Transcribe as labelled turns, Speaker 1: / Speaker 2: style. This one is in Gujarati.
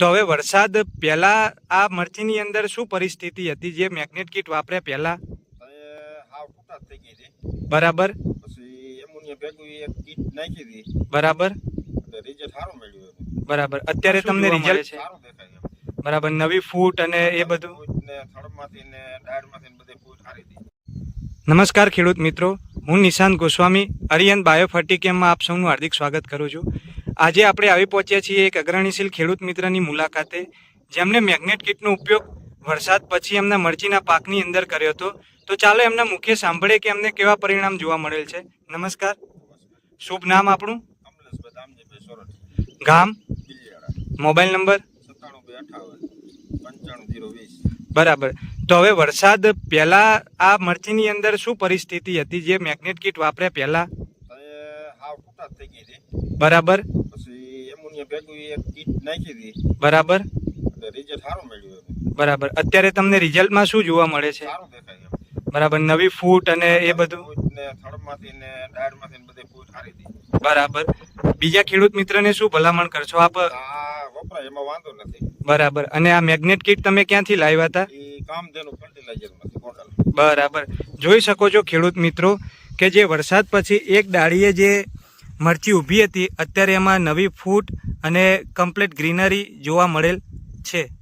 Speaker 1: તો હવે વરસાદ પહેલા આ મરચીની અંદર શું પરિસ્થિતિ હતી? જે મેગ્નેટ કીટ વાપર્યા પહેલા? બરાબર.
Speaker 2: પછી એમોનિયા ભેગું એક કીટ નાખી હતી
Speaker 1: બરાબર.
Speaker 2: સારું મળ્યું
Speaker 1: બરાબર અત્યારે તમને રિઝલ્ટ
Speaker 3: છે?
Speaker 2: સારું દેખાય એમ.
Speaker 1: બરાબર. નવી ફૂટ અને એ બધું?
Speaker 2: ફૂટ ને થડમાંથી ને ડાળમાંથી ને બધે ફૂટ સારી હતી
Speaker 1: નમસ્કાર ખેડૂત મિત્રો. હું નિશાંત ગોસ્વામી અરિયન બાયોફર્ટિકેમમાં આપ સૌનું હાર્દિક સ્વાગત કરું છું. આજે આપણે આવી પહોંચ્યા છીએ એક અગ્રણીશીલ ખેડૂત મિત્રની મુલાકાતે જેમણે મેગ્નેટ કીટનો ઉપયોગ વરસાદ પછી એમના મરચીના પાકની અંદર કર્યો હતો. તો ચાલો એમના મુખ્ય સાંભળે કે એમને કેવા પરિણામ જોવા મળેલ છે. નમસ્કાર. શુભ નામ આપણું? ગામ? Mobile number? બરાબર. તો હવે વરસાદ પહેલા આ મરચીની અંદર શું પરિસ્થિતિ હતી? જે મેગ્નેટ કીટ વાપર્યા પહેલા? બરાબર.
Speaker 2: ભેગું એક કીટ નાખી હતી.
Speaker 1: બરાબર.
Speaker 2: રિઝલ્ટ સારું મળ્યું
Speaker 1: બરાબર. અત્યારે તમને રિઝલ્ટમાં શું જોવા મળે છે?
Speaker 2: સારું દેખાય
Speaker 1: બરાબર. નવી ફૂટ અને એ બધું?
Speaker 2: ને થડમાંથી ને ને બધે ફૂટ સારી હતી.
Speaker 1: બરાબર. બીજા ખેડૂત મિત્રને શું ભલામણ કરશો? આપ
Speaker 2: વપરાય એમાં વાંધો નથી.
Speaker 1: બરાબર. અને આ મેગ્નેટ કીટ તમે ક્યાંથી લાવ્યા હતા?
Speaker 2: કામધેનુ ફર્ટિલાઇઝર ગોંડલ
Speaker 1: બરાબર. જોઈ શકો છો ખેડૂત મિત્રો કે જે વરસાદ પછી એક ડાળીએ જે મરચી ઊભી હતી. અત્યારે એમાં નવી ફૂટ અને કમ્પ્લીટ ગ્રીનરી જોવા મળેલ છે.